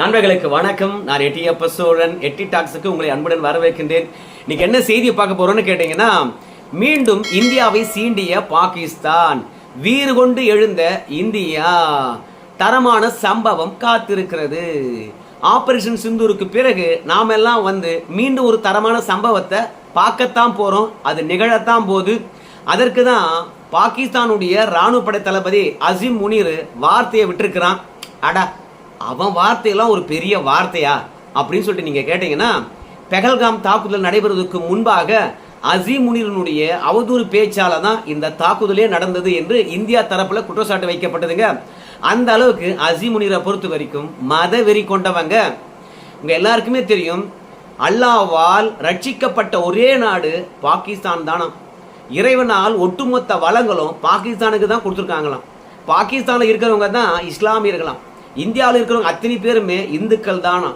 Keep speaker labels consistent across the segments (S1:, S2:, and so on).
S1: நண்பர்களுக்கு வணக்கம். நான் எட்டி அப்ப சோழன். எட்டி டாக்ஸுக்கு உங்களை அன்புடன் வரவேற்கின்றேன். இன்னைக்கு என்ன செய்தியை பார்க்க போறோம்னு கேட்டீங்கன்னா மீண்டும் இந்தியாவை சீண்டிய பாகிஸ்தான். வீறு கொண்டு எழுந்த இந்தியா. தரமான சம்பவம் காத்திருக்கிறது. ஆபரேஷன் சிந்தூருக்கு பிறகு நாம் எல்லாம் வந்து மீண்டும் ஒரு தரமான சம்பவத்தை பார்க்கத்தான் போறோம். அது நிகழத்தான் போது அதற்கு தான் பாகிஸ்தானுடைய இராணுவ படை தளபதி அசிம் முனீர் வார்த்தையை விட்டுருக்கிறான். அடா அவன் வார்த்தையெல்லாம் ஒரு பெரிய வார்த்தையா? அப்படின்னு சொல்லிட்டு நீங்கள் கேட்டீங்கன்னா பெகல்காம் தாக்குதல் நடைபெறுவதற்கு முன்பாக அசீம் முனீரனுடைய அவதூறு பேச்சால தான் இந்த தாக்குதலே நடந்தது என்று இந்தியா தரப்பில் குற்றச்சாட்டு வைக்கப்பட்டதுங்க. அந்த அளவுக்கு அசீம் முனீரை பொறுத்த வரைக்கும் மத வெறி கொண்டவங்க. உங்க எல்லாருக்குமே தெரியும் அல்லாவால் ரட்சிக்கப்பட்ட ஒரே நாடு பாகிஸ்தான் தானாம். இறைவனால் ஒட்டுமொத்த வளங்களும் பாகிஸ்தானுக்கு தான் கொடுத்துருக்காங்களாம். பாகிஸ்தானில் இருக்கிறவங்க தான் இஸ்லாமியர்களாம். இந்தியாவில் இருக்கிறவங்க அத்தனை பேருமே இந்துக்கள் தானா?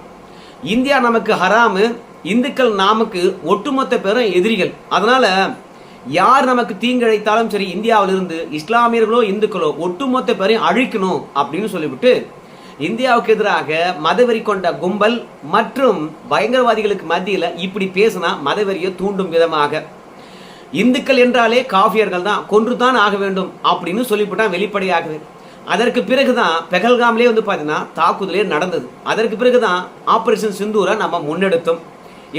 S1: இந்தியா நமக்கு ஹராமு இந்துக்கள் நமக்கு ஒட்டுமொத்த பேரும் எதிரிகள். அதனால யார் நமக்கு தீங்கிழைத்தாலும் சரி இந்தியாவிலிருந்து இஸ்லாமியர்களோ இந்துக்களோ ஒட்டுமொத்த பேரையும் அழிக்கணும் அப்படின்னு சொல்லிவிட்டு இந்தியாவுக்கு எதிராக மதவெறி கொண்ட கும்பல் மற்றும் பயங்கரவாதிகளுக்கு மத்தியில் இப்படி பேசினா மதவெறியை தூண்டும் விதமாக. இந்துக்கள் என்றாலே காஃபியர்கள் தான் கொன்றுதான் ஆக வேண்டும் அப்படின்னு சொல்லிவிட்டான் வெளிப்படையாகவே அதற்கு பிறகுதான் பெகல்காம்லேயே வந்து பார்த்தீங்கன்னா தாக்குதலே நடந்தது. அதற்கு பிறகுதான் ஆப்ரேஷன் சிந்தூரை நம்ம முன்னெடுத்தோம்.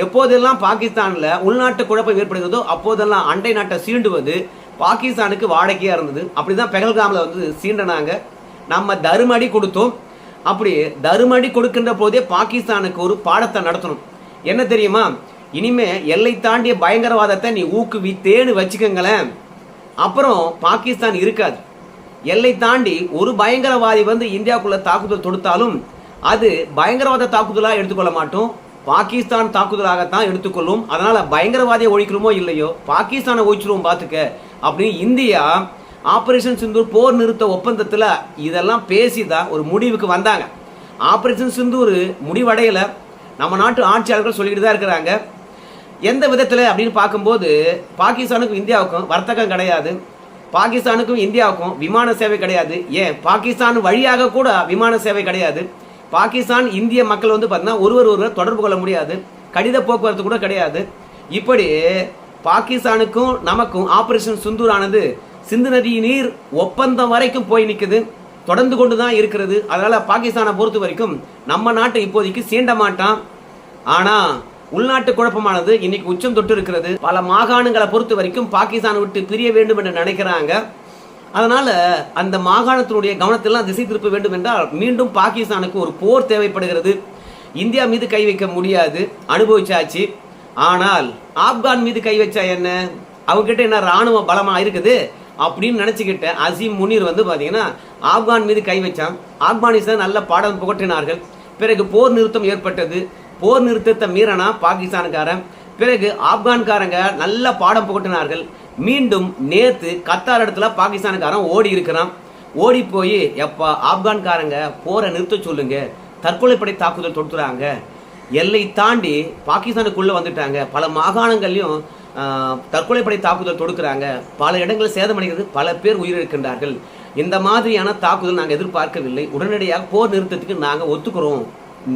S1: எப்போதெல்லாம் பாகிஸ்தானில் உள்நாட்டு குழப்பம் ஏற்படுகிறதோ அப்போதெல்லாம் அண்டை நாட்டை சீண்டுவது பாகிஸ்தானுக்கு வாடகையாக இருந்தது. அப்படி தான் பெகல்காமில் வந்து சீண்டனாங்க. நம்ம தருமடி கொடுத்தோம். அப்படி தருமடி கொடுக்கின்ற போதே பாகிஸ்தானுக்கு ஒரு பாடத்தை நடத்தணும். என்ன தெரியுமா? இனிமே எல்லை தாண்டிய பயங்கரவாதத்தை நீ ஊக்குவித்தேன்னு வச்சுக்கோங்களேன். அப்புறம் பாகிஸ்தான் இருக்காது. எல்லை தாண்டி ஒரு பயங்கரவாதி வந்து இந்தியாவுக்குள்ள தாக்குதல் தொடுத்தாலும் அது பயங்கரவாத தாக்குதலாக எடுத்துக்கொள்ள மாட்டோம். பாகிஸ்தான் தாக்குதலாகத்தான் எடுத்துக்கொள்ளும். அதனால் பயங்கரவாதியை ஒழிக்கிறோமோ இல்லையோ பாகிஸ்தானை ஒழிச்சிருவோம் பார்த்துக்க அப்படின்னு இந்தியா ஆப்ரேஷன் சிந்தூர் போர் நிறுத்த ஒப்பந்தத்தில் இதெல்லாம் பேசி தான் ஒரு முடிவுக்கு வந்தாங்க. ஆப்ரேஷன் சிந்தூர் முடிவடையல. நம்ம நாட்டு ஆட்சியாளர்கள் சொல்லிக்கிட்டு தான் இருக்கிறாங்க. எந்த விதத்தில் அப்படின்னு பார்க்கும்போது பாகிஸ்தானுக்கும் இந்தியாவுக்கும் வர்த்தகம் கிடையாது. பாகிஸ்தானுக்கும் இந்தியாவுக்கும் விமான சேவை கிடையாது. ஏன்? பாகிஸ்தான் வழியாக கூட விமான சேவை கிடையாது. பாகிஸ்தான் இந்திய மக்கள் வந்து பார்த்தீங்கன்னா ஒருவர் ஒருவர் தொடர்பு கொள்ள முடியாது. கடித போக்குவரத்து கூட கிடையாது. இப்படி பாகிஸ்தானுக்கும் நமக்கும் ஆபரேஷன் சுந்தூரானது சிந்து நதி நீர் ஒப்பந்தம் வரைக்கும் போய் நிற்குது தொடர்ந்து கொண்டு தான் இருக்கிறது. அதனால் பாகிஸ்தானை பொறுத்த வரைக்கும் நம்ம நாட்டை இப்போதைக்கு சீண்ட மாட்டான். ஆனால் உள்நாட்டு குழப்பமானது இன்னைக்கு உச்சம் தொட்டு இருக்கிறது. பல மாகாணங்களை பொறுத்த வரைக்கும் பாகிஸ்தான் விட்டு பிரிய வேண்டும் என்று நினைக்கிறாங்க. அதனால அந்த மாகாணத்தினுடைய கவனத்தெல்லாம் திசை திருப்ப வேண்டும் என்றால் மீண்டும் பாகிஸ்தானுக்கு ஒரு போர் தேவைப்படுகிறது. இந்தியா மீது கை வைக்க முடியாது. அனுபவிச்சாச்சு. ஆனால் ஆப்கான் மீது கை வச்சா என்ன? அவங்ககிட்ட என்ன ராணுவ பலமா இருக்குது? அப்படின்னு நினைச்சுக்கிட்ட அசீம் முனீர் வந்து பாத்தீங்கன்னா ஆப்கான் மீது கை வச்சான். ஆப்கானிஸ்தான் நல்ல பாடம் புகட்டினார்கள். பிறகு போர் நிறுத்தம் ஏற்பட்டது. போர் நிறுத்தத்தை மீறனா பாகிஸ்தானுக்காரன் பிறகு ஆப்கான்காரங்க நல்ல பாடம் புகட்டினார்கள். மீண்டும் நேத்து கத்தார் இடத்துல பாகிஸ்தானுக்காரன் ஓடி இருக்கிறான். ஓடி போய் எப்பா ஆப்கான்காரங்க போரை நிறுத்த சொல்லுங்க. தற்கொலைப்படை தாக்குதல் தொடுத்துறாங்க. எல்லை தாண்டி பாகிஸ்தானுக்குள்ளே வந்துட்டாங்க. பல மாகாணங்கள்லையும் தற்கொலைப்படை தாக்குதல் தொடுக்கிறாங்க. பல இடங்களில் சேதமடைகிறது பல பேர் உயிரிழக்கின்றார்கள். இந்த மாதிரியான தாக்குதல் நாங்கள் எதிர்பார்க்கவில்லை. உடனடியாக போர் நிறுத்தத்துக்கு நாங்கள் ஒத்துக்கிறோம்.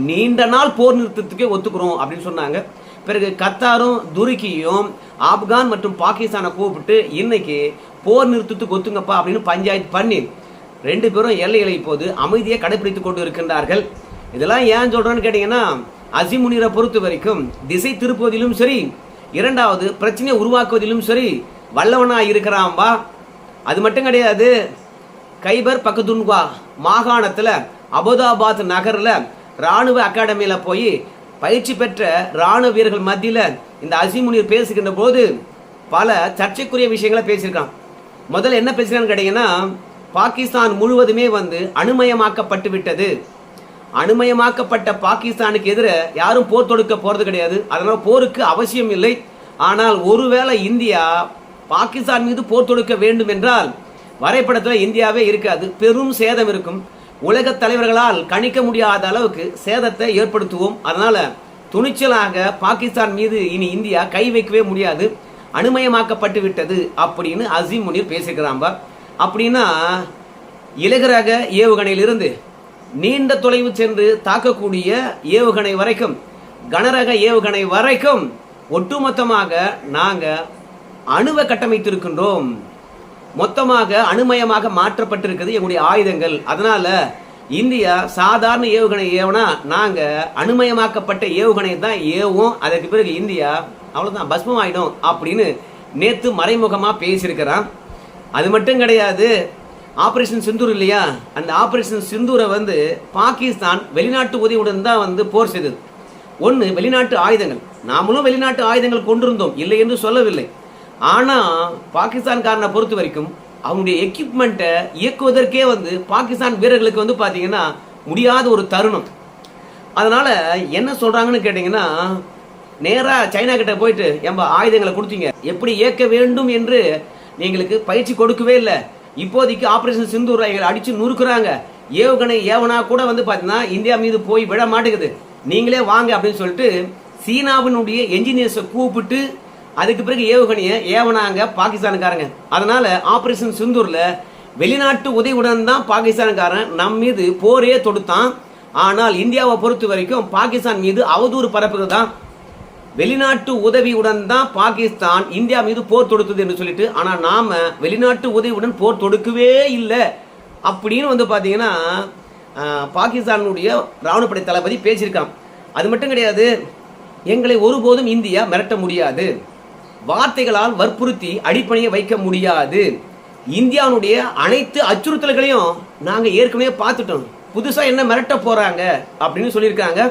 S1: நீண்ட நாள் போர் நிறுத்தத்துக்கே ஒத்துக்கிறோம் அப்படின்னு சொன்னாங்க. பிறகு கத்தாரும் துருக்கியும் ஆப்கான் மற்றும் பாகிஸ்தானை கூப்பிட்டு இன்னைக்கு போர் நிறுத்தத்துக்கு ஒத்துங்கப்பா அப்படின்னு பஞ்சாயத்து பண்ணி ரெண்டு பேரும் எல்லைகளை இப்போது அமைதியை கடைபிடித்துக் கொண்டு இருக்கின்றார்கள். இதெல்லாம் ஏன் சொல்றேன்னு கேட்டீங்கன்னா அசிமுனிரை பொறுத்த வரைக்கும் திசை திருப்புவதிலும் சரி இரண்டாவது பிரச்சனையை உருவாக்குவதிலும் சரி வல்லவனாக இருக்கிறாம்பா அது மட்டும் கிடையாது கைபர் பக்கதுன்வா மாகாணத்தில் அபுதாபாத் நகரில் ராணுவ அகாடமியில் போய் பயிற்சி பெற்ற ராணுவ வீரர்கள் மத்தியில் இந்த அசிமுனிர் பேசுகின்ற போது பல சர்ச்சைக்குரிய விஷயங்களை பேசியிருக்கான். முதல்ல என்ன பேசுகிறான்னு கேட்டீங்கன்னா பாகிஸ்தான் முழுவதுமே வந்து அணுமயமாக்கப்பட்டு விட்டது. அணுமயமாக்கப்பட்ட பாகிஸ்தானுக்கு எதிர யாரும் போர் தொடுக்க போகிறது கிடையாது. அதனால் போருக்கு அவசியம் இல்லை. ஆனால் ஒருவேளை இந்தியா பாகிஸ்தான் மீது போர் தொடுக்க வேண்டும் என்றால் வரைபடத்தில் இந்தியாவே இருக்காது. பெரும் சேதம் இருக்கும். உலக தலைவர்களால் கணிக்க முடியாத அளவுக்கு சேதத்தை ஏற்படுத்துவோம். அதனால துணிச்சலாக பாகிஸ்தான் மீது இனி இந்தியா கை வைக்கவே முடியாது. அனுமயமாக்கப்பட்டு விட்டது அப்படின்னு அசீம் முனீர் பேசியிருக்கிறாம்பா அப்படின்னா இலகுரக ஏவுகணையிலிருந்து நீண்ட தொலைவு சென்று தாக்கக்கூடிய ஏவுகணை வரைக்கும் கனரக ஏவுகணை வரைக்கும் ஒட்டுமொத்தமாக நாங்கள் அணுவை கட்டமைத்திருக்கின்றோம். மொத்தமாக அணுமயமாக மாற்றப்பட்டிருக்கிறது எங்களுடைய ஆயுதங்கள். அதனால இந்தியா சாதாரண ஏவுகணை ஏவனா நாங்க அணுமயமாக்கப்பட்ட ஏவுகணை தான் ஏவும் அதற்கு பிறகு இந்தியா அவ்வளவுதான் பஸ்மம் ஆயிடும் அப்படின்னு நேத்து மறைமுகமா பேசியிருக்கிறான். அது மட்டும் கிடையாது ஆபரேஷன் சிந்தூர் இல்லையா? அந்த ஆபரேஷன் சிந்தூரை வந்து பாகிஸ்தான் வெளிநாட்டு உதவியுடன் தான் வந்து போர் செய்தது. ஒன்று வெளிநாட்டு ஆயுதங்கள். நாமளும் வெளிநாட்டு ஆயுதங்கள் கொண்டிருந்தோம். இல்லை என்று சொல்லவில்லை. ஆனால் பாகிஸ்தான்காரனை பொறுத்த வரைக்கும் அவனுடைய எக்யூப்மெண்ட்டை இயக்குவதற்கே வந்து பாகிஸ்தான் வீரர்களுக்கு வந்து பார்த்தீங்கன்னா முடியாத ஒரு தருணம். அதனால் என்ன சொல்கிறாங்கன்னு கேட்டிங்கன்னா நேராக சைனா கிட்ட போயிட்டு எம்ப ஆயுதங்களை கொடுத்தீங்க. எப்படி இயக்க வேண்டும் என்று எங்களுக்கு பயிற்சி கொடுக்கவே இல்லை. இப்போதைக்கு ஆப்ரேஷன் சிந்தூர் எங்களை அடித்து நுறுக்குறாங்க. ஏவுகணை ஏவனா கூட வந்து பார்த்தீங்கன்னா இந்தியா மீது போய் விட மாட்டேங்குது. நீங்களே வாங்க அப்படின்னு சொல்லிட்டு சீனாவினுடைய என்ஜினியர்ஸை கூப்பிட்டு அதுக்கு பிறகு ஏவுகணையை ஏவனாங்க பாகிஸ்தானுக்காரங்க அதனால ஆபரேஷன் சிந்தூர்ல வெளிநாட்டு உதவியுடன் தான் பாகிஸ்தானுக்காரன் நம் மீது போரே தொடுத்தான். ஆனால் இந்தியாவை பொறுத்த வரைக்கும் பாகிஸ்தான் மீது அவதூறு பரப்புகிறது தான். வெளிநாட்டு உதவியுடன் தான் பாகிஸ்தான் இந்தியா மீது போர் தொடுத்தது என்று சொல்லிட்டு ஆனால் நாம வெளிநாட்டு உதவியுடன் போர் தொடுக்கவே இல்லை. அப்படின்னு வந்து பார்த்தீங்கன்னா பாகிஸ்தானுடைய இராணுவப்படை தளபதி பேசியிருக்கான். அது மட்டும் கிடையாது எங்களை ஒருபோதும் இந்தியா மிரட்ட முடியாது. வார்த்தைகளால் வற்புறுத்தி அடிப்பணியை வைக்க முடியாது. இந்தியாவுடைய அனைத்து அச்சுறுத்தல்களையும் நாங்கள் ஏற்கனவே பார்த்துட்டோம். புதுசாக என்ன மிரட்ட போகிறாங்க அப்படின்னு சொல்லியிருக்காங்க.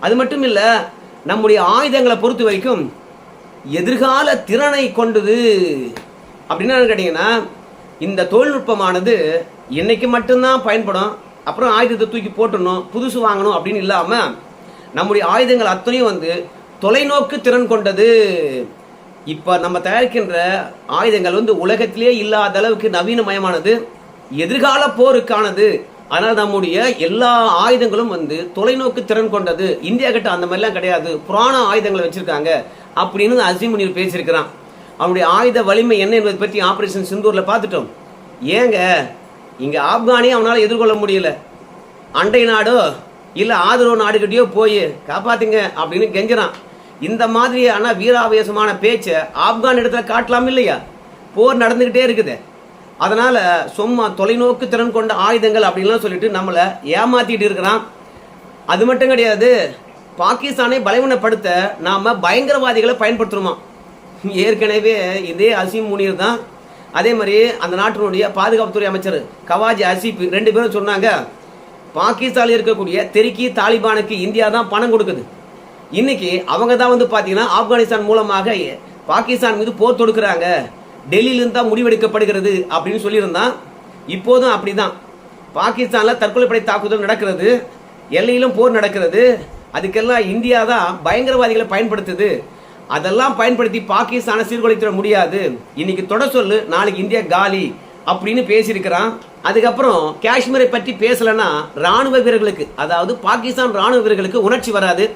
S1: அது மட்டும் இல்லை நம்முடைய ஆயுதங்களை பொறுத்த வரைக்கும் எதிர்கால திறனை கொண்டது. அப்படின்னு கேட்டிங்கன்னா இந்த தொழில்நுட்பமானது இன்னைக்கு மட்டும்தான் பயன்படும். அப்புறம் ஆயுதத்தை தூக்கி போட்டுடணும் புதுசு வாங்கணும் அப்படின்னு இல்லாமல் நம்முடைய ஆயுதங்கள் அத்தனையும் வந்து தொலைநோக்கு திறன் கொண்டது. இப்போ நம்ம தயாரிக்கின்ற ஆயுதங்கள் வந்து உலகத்திலே இல்லாத அளவுக்கு நவீனமயமானது எதிர்கால போருக்கானது. ஆனால் நம்முடைய எல்லா ஆயுதங்களும் வந்து தொலைநோக்கு திறன் கொண்டது. இந்தியா கிட்ட அந்த மாதிரிலாம் கிடையாது. புராண ஆயுதங்களை வச்சுருக்காங்க அப்படின்னு அசீம் முனீர் பேசியிருக்கிறான். அவனுடைய ஆயுத வலிமை என்ன என்பதை பற்றி ஆப்ரேஷன் சிந்தூரில் பார்த்துட்டோம். ஏங்க இங்கே ஆப்கானியை அவனால் எதிர்கொள்ள முடியல. அண்டை நாடோ இல்லை ஆதரவு நாடுகிட்டேயோ போய் காப்பாத்துங்க அப்படின்னு கெஞ்சுறான். இந்த மாதிரியான வீராவேசமான பேச்சை ஆப்கான் இடத்துல காட்டலாம் இல்லையா? போர் நடந்துக்கிட்டே இருக்குது. அதனால் சும்மா தொலைநோக்கு திறன் கொண்ட ஆயுதங்கள் அப்படின்லாம் சொல்லிட்டு நம்மளை ஏமாத்திட்டு இருக்கிறான். அது மட்டும் கிடையாது பாகிஸ்தானை பலவீனப்படுத்த நாம் பயங்கரவாதிகளை பயன்படுத்துறோமா ஏற்கனவே இதே அசீம் முனீர் தான். அதே மாதிரி அந்த நாட்டினுடைய பாதுகாப்புத்துறை அமைச்சர் கவாஜி அசீப் ரெண்டு பேரும் சொன்னாங்க பாகிஸ்தானில் இருக்கக்கூடிய தெருக்கி தாலிபானுக்கு இந்தியா தான் பணம் கொடுக்குது. இன்னைக்கு அவங்க தான் வந்து பார்த்தீங்கன்னா ஆப்கானிஸ்தான் மூலமாக பாகிஸ்தான் மீது போர் தொடுக்கிறாங்க. டெல்லியிலிருந்து தான் முடிவெடுக்கப்படுகிறது அப்படின்னு சொல்லியிருந்தான். இப்போதும் அப்படிதான். பாகிஸ்தானில் தற்கொலைப்படை தாக்குதல் நடக்கிறது. எல்லையிலும் போர் நடக்கிறது. அதுக்கெல்லாம் இந்தியா தான் பயங்கரவாதிகளை பயன்படுத்துது. அதெல்லாம் பயன்படுத்தி பாகிஸ்தானை சீர்குலைத்திட முடியாது. இன்னைக்கு தொட சொல்லு நாளைக்கு இந்தியா காலி அப்படின்னு பேசியிருக்கிறான். அதுக்கப்புறம் காஷ்மீரை பற்றி பேசலன்னா ராணுவ வீரர்களுக்கு அதாவது பாகிஸ்தான் ராணுவ வீரர்களுக்கு உணர்ச்சி வராது.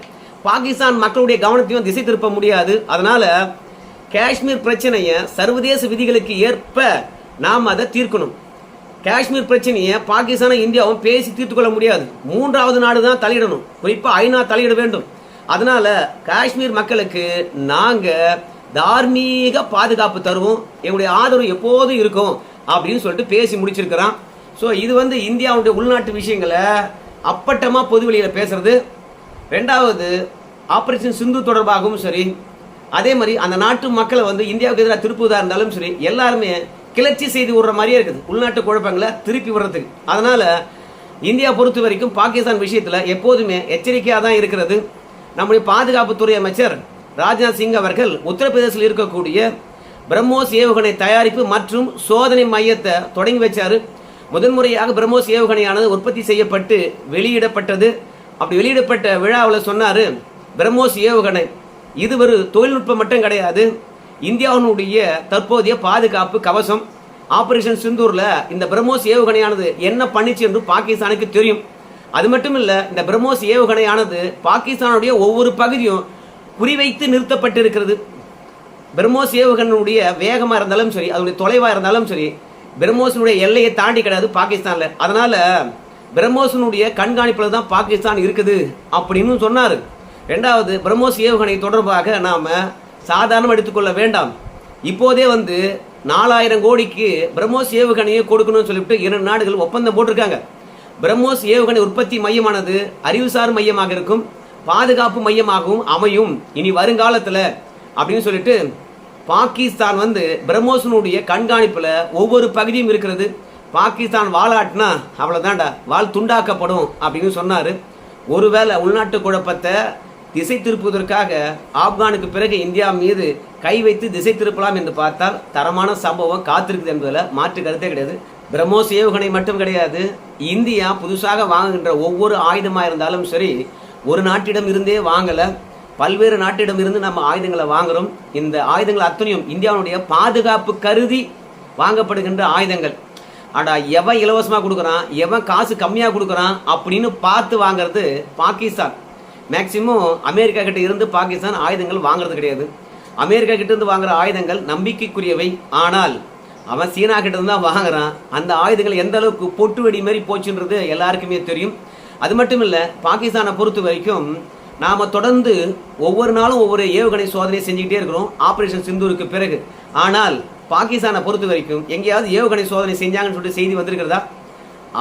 S1: பாகிஸ்தான் மக்களுடைய கவனத்தையும் திசை திருப்ப முடியாது. அதனால காஷ்மீர் பிரச்சனையை சர்வதேச விதிகளுக்கு ஏற்ப நாம் அதை தீர்க்கணும். காஷ்மீர் பிரச்சனையை பாகிஸ்தானும் இந்தியாவும் பேசி தீர்த்து கொள்ள முடியாது. மூன்றாவது நாடு தான் தலையிடணும். குறிப்பாக ஐநா தலையிட வேண்டும். அதனால காஷ்மீர் மக்களுக்கு நாங்கள் தார்மீக பாதுகாப்பு தருவோம். எங்களுடைய ஆதரவு எப்போதும் இருக்கும் அப்படின்னு சொல்லிட்டு பேசி முடிச்சிருக்கிறான். ஸோ இது வந்து இந்தியாவுடைய உள்நாட்டு விஷயங்களை அப்பட்டமாக பொது வெளியில பேசுறது. ரெண்டாவது ஆப்ரேஷன் சிந்து தொடர்பாகவும் சரி அதே மாதிரி அந்த நாட்டு மக்களை வந்து இந்தியாவுக்கு எதிராக திருப்புவதாக இருந்தாலும் சரி எல்லாருமே கிளர்ச்சி செய்து விடுற மாதிரியே இருக்குது. உள்நாட்டு குழப்பங்களை திருப்பி விடுறதுக்கு. அதனால் இந்தியா பொறுத்த வரைக்கும் பாகிஸ்தான் விஷயத்தில் எப்போதுமே எச்சரிக்கையாக தான் இருக்கிறது. நம்முடைய பாதுகாப்புத்துறை அமைச்சர் ராஜ்நாத் சிங் அவர்கள் உத்தரப்பிரதேசில் இருக்கக்கூடிய பிரம்மோஸ் ஏவுகணை தயாரிப்பு மற்றும் சோதனை மையத்தை தொடங்கி வச்சார். முதன்முறையாக பிரம்மோஸ் ஏவுகணையானது உற்பத்தி செய்யப்பட்டு வெளியிடப்பட்டது. அப்படி வெளியிடப்பட்ட விழாவில் சொன்னார் பிரம்மோஸ் ஏவுகணை. இது ஒரு தொழில்நுட்பம் மட்டும் கிடையாது. இந்தியாவினுடைய தற்போதைய பாதுகாப்பு கவசம் ஆபரேஷன் சிந்தூரில் இந்த பிரம்மோஸ் ஏவுகணையானது என்ன பண்ணிச்சு என்று பாகிஸ்தானுக்கு தெரியும். அது மட்டும் இல்லை இந்த பிரம்மோஸ் ஏவுகணையானது பாகிஸ்தானுடைய ஒவ்வொரு பகுதியும் குறிவைத்து நிறுத்தப்பட்டிருக்கிறது. பிரம்மோஸ் ஏவுகணையுடைய வேகமாக இருந்தாலும் சரி அதனுடைய தொலைவாக இருந்தாலும் சரி பிரம்மோஸினுடைய எல்லையை தாண்டி கிடையாது பாகிஸ்தானில். அதனால் பிரம்மோஸினுடைய கண்காணிப்பில் தான் பாகிஸ்தான் இருக்குது அப்படின்னு சொன்னார். ரெண்டாவது பிரம்மோஸ் ஏவுகணை தொடர்பாக நாம் சாதாரணம் எடுத்துக்கொள்ள வேண்டாம். இப்போதே வந்து நாலாயிரம் கோடிக்கு பிரம்மோஸ் ஏவுகணையை கொடுக்கணும்னு சொல்லிட்டு இரண்டு நாடுகள் ஒப்பந்தம் போட்டிருக்காங்க. பிரம்மோஸ் ஏவுகணை உற்பத்தி மையமானது அறிவுசார் மையமாக இருக்கும் பாதுகாப்பு மையமாகவும் அமையும். இனி வருங்காலத்தில் அப்படின்னு சொல்லிட்டு பாகிஸ்தான் வந்து பிரம்மோஸனுடைய கண்காணிப்பில் ஒவ்வொரு பகுதியும் இருக்கிறது. பாகிஸ்தான் வாழாட்டினா அவ்வளோதான்டா வாழ் துண்டாக்கப்படும் அப்படின்னு சொன்னார். ஒருவேளை உள்நாட்டு குழப்பத்தை திசை திருப்புவதற்காக ஆப்கானுக்கு பிறகு இந்தியா மீது கை வைத்து திசை திருப்பலாம் என்று பார்த்தால் தரமான சம்பவம் காத்திருக்குது என்பதில் மாற்று கருத்தே கிடையாது. பிரம்மோஸ் ஏவுகணை மட்டும் கிடையாது. இந்தியா புதுசாக வாங்குகின்ற ஒவ்வொரு ஆயுதமாக இருந்தாலும் சரி ஒரு நாட்டிடம் இருந்தே வாங்கலை. பல்வேறு நாட்டிடம் இருந்து நம்ம ஆயுதங்களை வாங்குறோம். இந்த ஆயுதங்கள் அத்தனையும் இந்தியாவுடைய பாதுகாப்பு கருதி வாங்கப்படுகின்ற ஆயுதங்கள். ஆடா எவன் இலவசமாக கொடுக்குறான்? எவன் காசு கம்மியாக கொடுக்குறான்? அப்படின்னு பார்த்து வாங்குறது பாகிஸ்தான். மேக்சிமம் அமெரிக்கா கிட்ட இருந்து பாகிஸ்தான் ஆயுதங்கள் வாங்குறது கிடையாது. அமெரிக்கா கிட்ட இருந்து வாங்குற ஆயுதங்கள் நம்பிக்கைக்குரியவை. ஆனால் அவன் சீனா கிட்ட இருந்து தான் வாங்குறான். அந்த ஆயுதங்கள் எந்த அளவுக்கு பொட்டு வெடி மாதிரி போச்சுன்றது எல்லாருக்குமே தெரியும். அது மட்டும் இல்லை பாகிஸ்தானை பொறுத்த வரைக்கும் நாம் தொடர்ந்து ஒவ்வொரு நாளும் ஒவ்வொரு ஏவுகணை சோதனை செஞ்சுக்கிட்டே இருக்கிறோம். ஆப்ரேஷன் சிந்தூருக்கு பிறகு. ஆனால் பாகிஸ்தானை பொறுத்த வரைக்கும் எங்கேயாவது ஏவுகணை சோதனை செஞ்சாங்கன்னு சொல்லிட்டு செய்தி வந்திருக்கிறதா?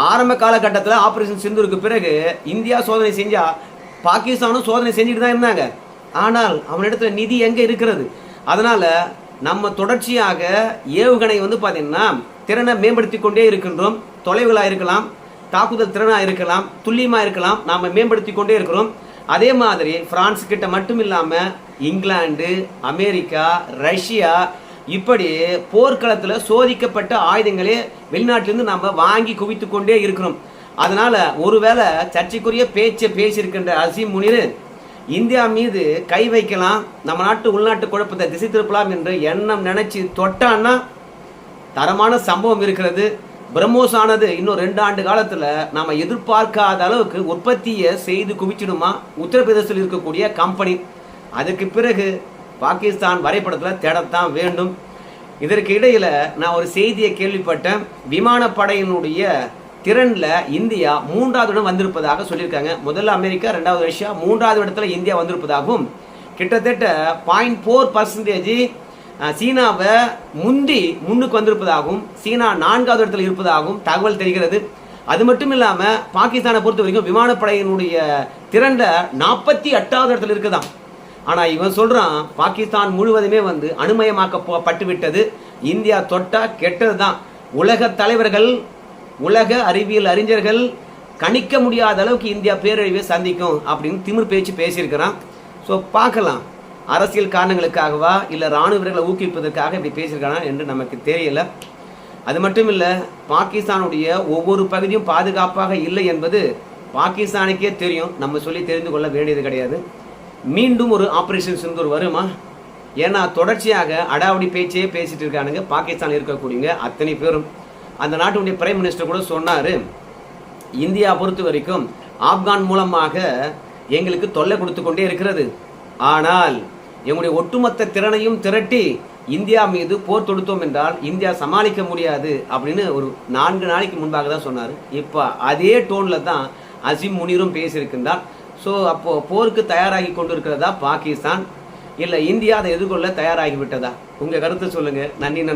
S1: ஆரம்ப காலகட்டத்தில் ஆப்ரேஷன் சிந்தூருக்கு பிறகு இந்தியா சோதனை செஞ்சால் பாகிஸ்தானும் சோதனை செஞ்சுட்டு தான் இருந்தாங்க. ஆனால் அவனிடத்துல நிதி எங்கே இருக்கிறது? அதனால் நம்ம தொடர்ச்சியாக ஏவுகணை வந்து பார்த்தீங்கன்னா திறனை மேம்படுத்தி கொண்டே இருக்கின்றோம். தொலைவுகளாக இருக்கலாம் தாக்குதல் திறனாக இருக்கலாம் துல்லியமாக இருக்கலாம் நாம் மேம்படுத்தி கொண்டே இருக்கிறோம். அதே மாதிரி பிரான்ஸ் கிட்ட மட்டும் இல்லாமல் இங்கிலாந்து அமெரிக்கா ரஷ்யா இப்படி போர்க்களத்தில் சோதிக்கப்பட்ட ஆயுதங்களே வெளிநாட்டிலிருந்து நம்ம வாங்கி குவித்து கொண்டே இருக்கிறோம். அதனால ஒருவேளை சர்ச்சைக்குரிய பேச்சை பேசியிருக்கின்ற அசீம் முனிர் இந்தியா மீது கை வைக்கலாம் நம்ம நாட்டு உள்நாட்டு குழப்பத்தை திசை திருப்பலாம் என்று எண்ணம் நினைச்சு தொட்டான்னா தரமான சம்பவம் இருக்கிறது. பிரம்மோஸ் ஆனது இன்னும் ரெண்டு ஆண்டு காலத்தில் நாம எதிர்பார்க்காத அளவுக்கு உற்பத்தியை செய்து குவிச்சிடுமா? உத்தரப்பிரதேசத்தில் இருக்கக்கூடிய கம்பெனி. அதுக்கு பிறகு பாகிஸ்தான் வரைபடத்தில் தேடத்தான் வேண்டும். இதற்கு இடையில நான் ஒரு செய்தியை கேள்விப்பட்டேன். விமானப்படையினுடைய திறனில் இந்தியா மூன்றாவது இடம் வந்திருப்பதாக சொல்லியிருக்காங்க. முதல்ல அமெரிக்கா ரெண்டாவது ரஷ்யா மூன்றாவது இடத்துல இந்தியா வந்திருப்பதாகவும் கிட்டத்தட்ட பாயிண்ட் ஃபோர் பர்சன்டேஜ் சீனாவை முந்தி முன்னுக்கு வந்திருப்பதாகவும் சீனா நான்காவது இடத்துல இருப்பதாகவும் தகவல் தெரிகிறது. அது மட்டும் இல்லாமல் பாகிஸ்தானை பொறுத்த வரைக்கும் விமானப்படையினுடைய திறன்ல நாற்பத்தி எட்டாவது இடத்துல இருக்குதான் ஆனால் இவன் சொல்கிறான் பாகிஸ்தான் முழுவதுமே வந்து அனுமயமாக்கப்பட்டு விட்டது இந்தியா தொட்டா கெட்டதுதான். உலக தலைவர்கள் உலக அறிவியல் அறிஞர்கள் கணிக்க முடியாத அளவுக்கு இந்தியா பேரழிவை சந்திக்கும் அப்படின்னு திமிர் பேச்சு பேசியிருக்கிறான். ஸோ பார்க்கலாம். அரசியல் காரணங்களுக்காகவா இல்லை இராணுவ வீரர்களை ஊக்குவிப்பதற்காக இப்படி பேசியிருக்கானா என்று நமக்கு தெரியல. அது மட்டும் இல்லை பாகிஸ்தானுடைய ஒவ்வொரு பகுதியும் பாதுகாப்பாக இல்லை என்பது பாகிஸ்தானுக்கே தெரியும். நம்ம சொல்லி தெரிந்து கொள்ள வேண்டியது கிடையாது. மீண்டும் ஒரு ஆப்ரேஷன் சிந்தூர் வருமா? ஏன்னா தொடர்ச்சியாக அடாவடி பேச்சே பேசிட்டு இருக்கானுங்க. பாகிஸ்தான் இருக்கக்கூடியங்க அத்தனை பேரும். அந்த நாட்டுடைய பிரைம் மினிஸ்டர் கூட சொன்னார் இந்தியா பொறுத்த வரைக்கும் ஆப்கான் மூலமாக எங்களுக்கு தொல்லை கொடுத்து கொண்டே இருக்கிறது. ஆனால் எங்களுடைய ஒட்டுமொத்த திறனையும் திரட்டி இந்தியா மீது போர் தொடுத்தோம் என்றால் இந்தியா சமாளிக்க முடியாது அப்படின்னு ஒரு நான்கு நாளைக்கு முன்பாக தான் சொன்னார். இப்போ அதே டோனில் தான் அசிம் முனிரும் பேசியிருக்கின்றார். ஸோ அப்போது போருக்கு தயாராகி கொண்டிருக்கிறதா பாகிஸ்தான்? இல்லை இந்தியா அதை எதிர்கொள்ள தயாராகி விட்டதா? உங்கள் கருத்து சொல்லுங்கள் நன்றி நன்றி.